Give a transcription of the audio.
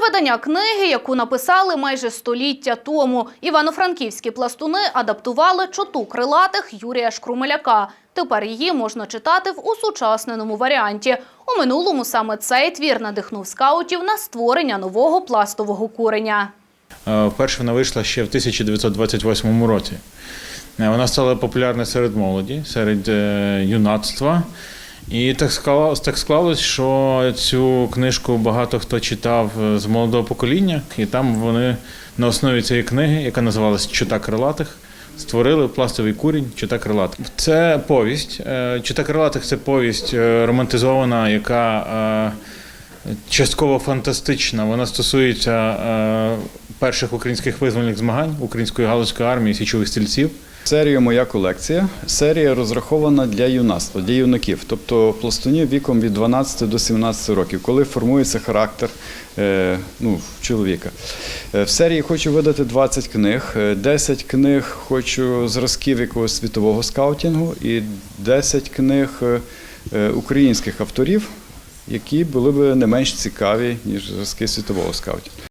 Переведення книги, яку написали майже століття тому. Івано-франківські пластуни адаптували чоту крилатих Юрія Шкрумеляка. Тепер її можна читати в усучасненому варіанті. У минулому саме цей твір надихнув скаутів на створення нового пластового куреня. Е, Вперше вона вийшла ще в 1928 році. Е, Вона стала популярна серед молоді, серед е, юнацтва. І так склалось, так склалось, що цю книжку багато хто читав з молодого покоління, і там вони на основі цієї книги, яка називалась Чута крилатих, створили пластовий курінь Чута крилатих. Це повість. Е, Чута крилатих це повість е, романтизована, яка е, частково фантастична. Вона стосується перших українських визвольних змагань української галузької армії січових стрільців. Серія моя колекція. Серія розрахована для юнацтва, для юнаків, тобто пластунів віком від 12 до 17 років, коли формується характер е, ну, чоловіка. Е, В серії хочу видати 20 книг, е, 10 книг хочу зразків якогось світового скаутінгу і 10 книг е, е, українських авторів, які були б не менш цікаві, ніж зразки світового скаутінгу.